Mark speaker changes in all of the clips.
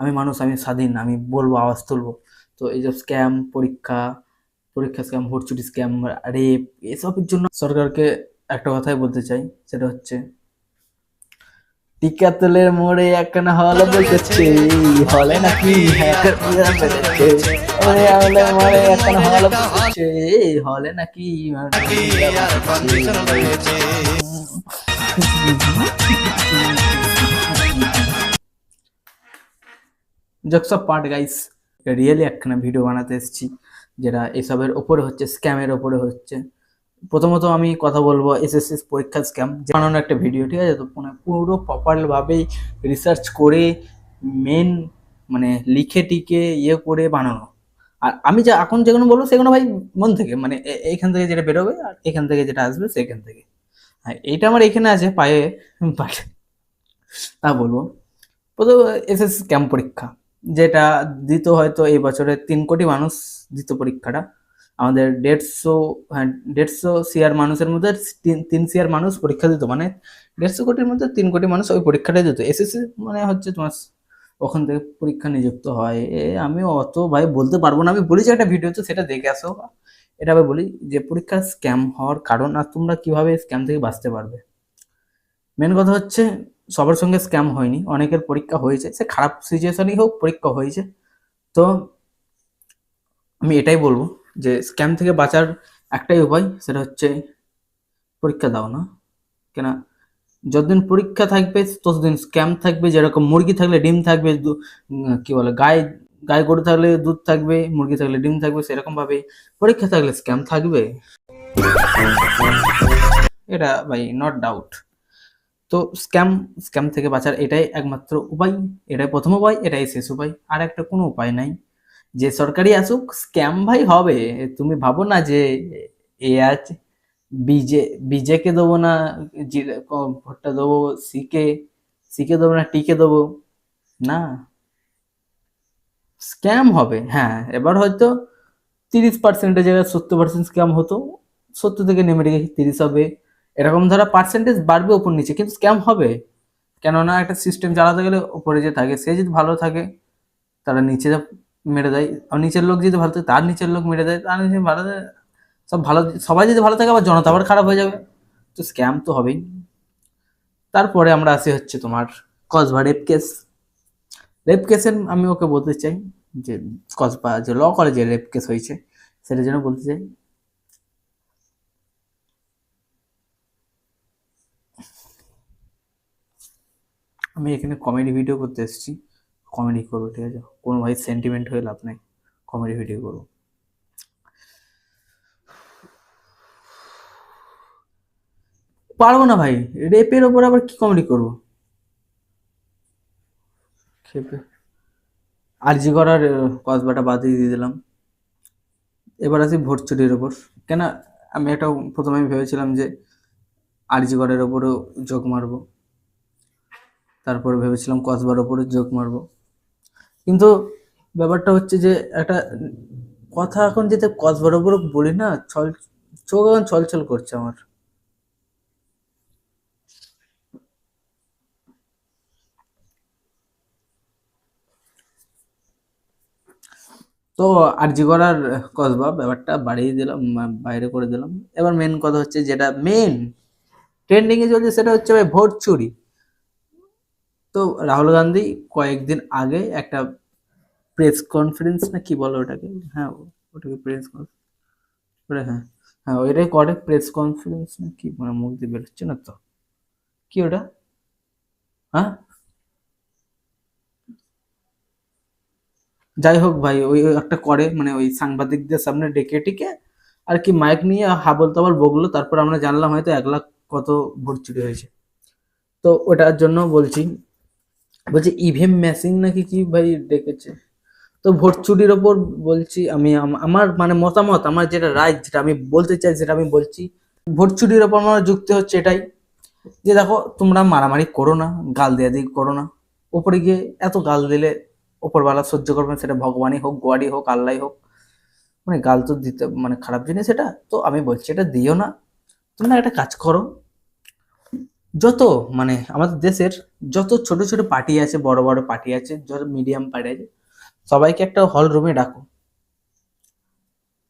Speaker 1: আমি মানুষ, আমি স্বাধীন, আমি বলব, আওয়াজ তুলবো। তো এই যে স্ক্যাম পরীক্ষা পরীক্ষা স্ক্যাম ভর্তুটি স্ক্যাম রেপ এসবের জন্য সরকারকে একটা কথাই বলতে চাই, সেটা হচ্ছে, টিকা তেলের মোড়ে একখানা হল বসেছে হলে নাকি হলে নাকি jokes of part guys really একখানা ভিডিও বানাতে এসেছি, যেটা এসবের ওপরে হচ্ছে স্ক্যামের ওপরে হচ্ছে। প্রথমত আমি কথা বলব এসএসসি পরীক্ষা স্ক্যাম বানানো একটা ভিডিও ঠিক আছে? তো মানে পুরো প্রপারভাবেই রিসার্চ করে মেন মানে লিখে টিকে ইয়ে করে বানানো। আর আমি যা এখন যেগুলো বলব, সেগুলো ভাই মন থেকে মানে এইখান থেকে যেটা বেরোবে, আর এখান থেকে যেটা আসবে, সেখান থেকে। হ্যাঁ এইটা আমার এখানে আছে, পায়ে বাট তা বলব। প্রথম এসএসসি স্ক্যাম পরীক্ষা। যেটা দিত হয়তো এই বছরে তিন কোটি মানুষ দিত পরীক্ষাটা। আমাদের দেড়শো হ্যাঁ দেড়শো সিআর মানুষের মধ্যে তিন সিআর মানুষ পরীক্ষা দিত। মানে দেড়শো কোটির মধ্যে তিন কোটি মানুষ ওই পরীক্ষাটাই দিত। এসএসসি মানে হচ্ছে তোমার ওখান থেকে পরীক্ষা নিযুক্ত হয়। এ, আমি অত ভাই বলতে পারব না। আমি বলি যে একটা ভিডিও তো সেটা দেখে আসো। এটা আমি বলি যে, পরীক্ষার স্ক্যাম হওয়ার কারণ আর তোমরা কীভাবে স্ক্যাম থেকে বাঁচতে পারবে? মেন কথা হচ্ছে, সবার সঙ্গে স্ক্যাম হয়নি। অনেকের পরীক্ষা হয়েছে। সে খারাপ সিচুয়েশনই হোক, পরীক্ষা হয়েছে। তো আমি এটাই বলব যে স্ক্যাম থেকে বাঁচার একটাই উপায় সেটা হচ্ছে পরীক্ষা দাও না। কেন যতদিন পরীক্ষা থাকবে, ততদিন স্ক্যাম থাকবে। যেরকম মুরগি থাকলে ডিম থাকবে কি বলে গায়ে গায়ে গরু থাকলে দুধ থাকবে, মুরগি থাকলে ডিম থাকবে সেরকম ভাবে পরীক্ষা থাকলে স্ক্যাম থাকবে। এটা ভাই নট ডাউট তো স্ক্যাম স্ক্যাম থেকে বাঁচার এটাই একমাত্র উপায়। এটাই প্রথম উপায়, এটাই শেষ উপায়। আর একটা কোনো উপায় নাই। যে সরকারি আসুক স্ক্যাম ভাই হবে। তুমি ভাবো না যে এ আছে বিজে, বিজেকে দেবো না ভোটটা দেবো সিকে সিকে দেবো না, টিকে দেবো? না। স্ক্যাম হবে হ্যাঁ। এবার হয়তো তিরিশ পার্সেন্টের জায়গায় সত্তর পার্সেন্ট স্ক্যাম হতো। সত্তর থেকে নেমে রেখে তিরিশ হবে। এরকম ধরা পার্সেন্টেজ বাড়বে ওপর নিচে, কিন্তু স্ক্যাম হবে। কেননা একটা সিস্টেম চালাতে গেলে উপরে যে থাকে, সে যদি ভালো থাকে তারা নিচে মেরে দেয়। আর নিচের লোক যদি ভালো থাকে, তার নিচের লোক মেরে দেয়, তার নিচে ভালো সব ভালো, সবাই যদি ভালো থাকে, আবার জনতা আবার খারাপ হয়ে যাবে। তো স্ক্যাম তো হবেই। তারপরে আমরা আসি হচ্ছে তোমার কসবা রেপ কেস রেপ কেসের আমি ওকে বলতে চাই যে, কসবা, যে ল কলেজে রেপ কেস হয়েছে, সেটার জন্য বলতে চাই। আমি এখানে কমেডি ভিডিও করতে এসেছি। কমেডি করব, ঠিক আছে? কোনো ভাই সেন্টিমেন্ট হয়ে লাভ নেই। কমেডি ভিডিও করব। পারব না ভাই। রেপের ওপর আবার কি কমেডি করব? খেপে। আরজি করার কসবাটা বাদ দিয়ে দিলাম। এবার আসি ভোট চুরির ওপর। কেন, আমি একটা, প্রথমে আমি ভেবেছিলাম যে আরজি করের ওপরেও যোগ মারবো। তারপরে ভেবেছিলাম কসবার ওপরে যোগ মারবো। কিন্তু ব্যাপারটা হচ্ছে যে একটা কথা এখন যেতে কসবার ওপরে বলি না, ছল, চোখ এখন ছলছল করছে আমার। তো আরজি করার কসবা ব্যাপারটা বাড়িয়ে দিলাম বাইরে করে দিলাম। এবার মেন কথা হচ্ছে যেটা মেন ট্রেন্ডিং এ চলছে সেটা হচ্ছে ভাই ভোট চুরি। তো রাহুল গান্ধী কয়েকদিন আগে একটা প্রেস কনফারেন্স না কি বলো ওটাকে? হ্যাঁ ওটাকে প্রেস ওটা হ্যাঁ হ্যাঁ ওইটাই করে প্রেস কনফারেন্স না কি মানে মুখ দিয়ে বেরোচ্ছে না তো? কি ওটা? হ্যাঁ? যাই হোক ভাই, ওই একটা করে মানে ওই সাংবাদিকদের সামনে ডেকে টিকে, আর কি মাইক নিয়ে হাবল তাবল বকলো, তারপর আমরা জানলাম হয়তো এক লাখ কত ভোট চুরি হয়েছে। তো ওটার জন্য বলছি বলছি ইভিএম মেশিন নাকি কি ভাই ডেকেছে? তো ভোট চুরির ওপর বলছি আমি আমার মানে মতামত, আমার যেটা রায়, যেটা আমি বলতে চাই সেটা আমি বলছি, ভোট চুরির ওপর আমার যুক্তি হচ্ছে এটাই যে দেখো, তোমরা মারামারি করো না, গাল দেয়া দিয়ে করো না। ওপরে গিয়ে এত গাল দিলে ওপরওয়ালা সহ্য করবেন সেটা ভগবানই হোক গোয়ারই হোক আল্লাহ হোক। মানে গাল তো দিতে মানে খারাপ জিনিস এটা, তো আমি বলছি এটা দিও না। তোমরা একটা কাজ করো যত মানে আমাদের দেশের যত ছোট ছোট পার্টি আছে, বড় বড় পার্টি আছে, যত মিডিয়াম পার্টি আছে, সবাইকে একটা হল রুমে ডাকো।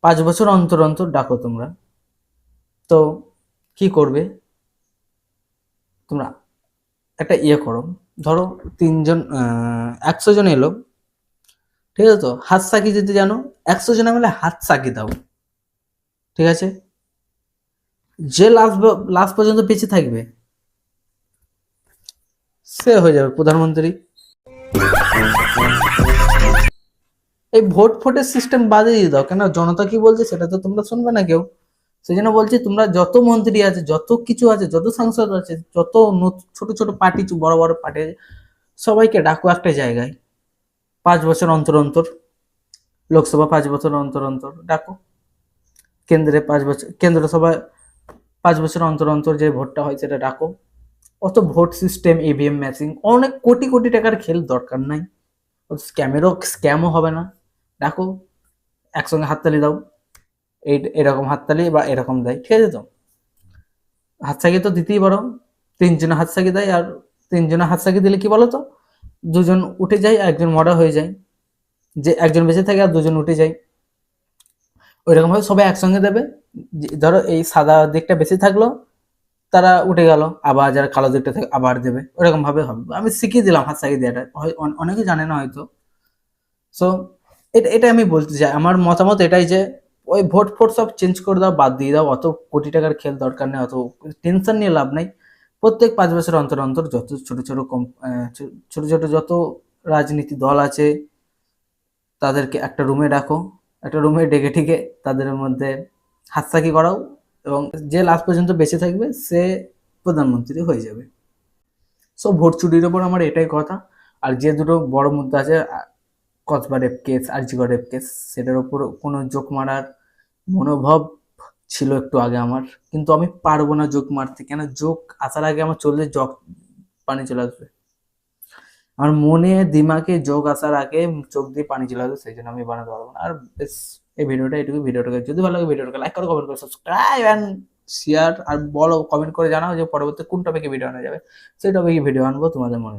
Speaker 1: পাঁচ বছর অন্তর অন্তর ডাকো তোমরা। তো কি করবে? তোমরা একটা ইয়ে করো। ধরো তিনজন একশো জন এলো। ঠিক আছে তো? হাত সাকি যদি জানো, একশো জনে মিলে হাত সাকি দাও। ঠিক আছে? যে লাস্ট লাস্ট পর্যন্ত বেঁচে থাকবে সে হয়ে যাবে প্রধানমন্ত্রী। এই ভোট ফোটের সিস্টেম বাদে দিয়ে দাও কেন জনতা কি বলছে সেটা তো তোমরা শুনবে না কেউ। সেই জন্য বলছি, তোমরা যত মন্ত্রী আছে, যত কিছু আছে, যত সাংসদ আছে, যত ছোট ছোট পার্টি, বড় বড় পার্টি আছে, সবাইকে ডাকো একটা জায়গায়। পাঁচ বছর অন্তর অন্তর, লোকসভা পাঁচ বছর অন্তর অন্তর ডাকো। কেন্দ্রে পাঁচ বছর কেন্দ্র সভায় পাঁচ বছর অন্তর অন্তর যে ভোটটা হয় সেটা ডাকো। অত ভোট সিস্টেম ইভিএম ম্যাচিং অনেক কোটি কোটি টাকার খেল দরকার নাই। স্ক্যামেরও স্ক্যামও হবে না। দেখো, একসঙ্গে হাততালি দাও। এই, এরকম হাততালি বা এরকম দেয়। ঠিক আছে তো? হাতসাকি তো দিতেই পারো। তিনজনে হাতসাকি দেয় আর তিনজনে হাতসাকি দিলে কি বলো তো? দুজন উঠে যায়, একজন মরা হয়ে যায়। যে একজন বেঁচে থাকে আর দুজন উঠে যায়। ওইরকম ভাবে সবাই একসঙ্গে দেবে। ধরো এই সাদা দিকটা বেশি থাকল তারা উঠে গেল, আবার যারা কালো দিকটা থাকে আবার দেবে। ওরকম ভাবে হবে। আমি শিখিয়ে দিলাম হাত সাকিয়ে দেওয়াটা অনেকে জানে না হয়তো। সো এটা এটা আমি বলতে চাই। আমার মতামত এটাই যে, ওই ভোট ফোট সব চেঞ্জ করে দাও, বাদ দিয়ে দাও। অত কোটি টাকার খেল দরকার নেই, অত টেনশন নিয়ে লাভ নাই। প্রত্যেক পাঁচ বছর অন্তর অন্তর যত ছোট ছোট কম ছোট ছোট যত রাজনীতি দল আছে, তাদেরকে একটা রুমে ডাকো একটা রুমে ডেকে ঠিকে তাদের মধ্যে হাতসাকি করাও। এবং যে লাস্ট পর্যন্ত বেঁচে থাকবে, সে প্রধানমন্ত্রী হয়ে যাবে। সো ভোট চুরির ওপর আমার এটাই কথা। আর যে দুটো বড় মুদ্রা আছে Kasba rape case আরজিগড় rape case, সেটার ওপর কোনো জোক মারার মনোভাব ছিল একটু আগে আমার। কিন্তু আমি পারব না জোক মারতে। কেন? জোক আসার আগে আমার চললে জগ পানি চলে আসবে। আমার মনে, দিমাগে যোগ আসার আগে চোখ দিয়ে পানি চলে আসবে, সেই জন্য আমি বানাতে পারব না। আর বেশ এই ভিডিওটা এটুকু ভিডিওটাকে। যদি ভালো লাগে ভিডিওটাকে লাইক করো কমেন্ট করো সাবস্ক্রাইব অ্যান্ড শেয়ার আর বলো কমেন্ট করে জানাও যে পরবর্তী কোন টপিকে ভিডিও আনা যাবে। সেই টপিকে ভিডিও আনব, তোমাদের মনে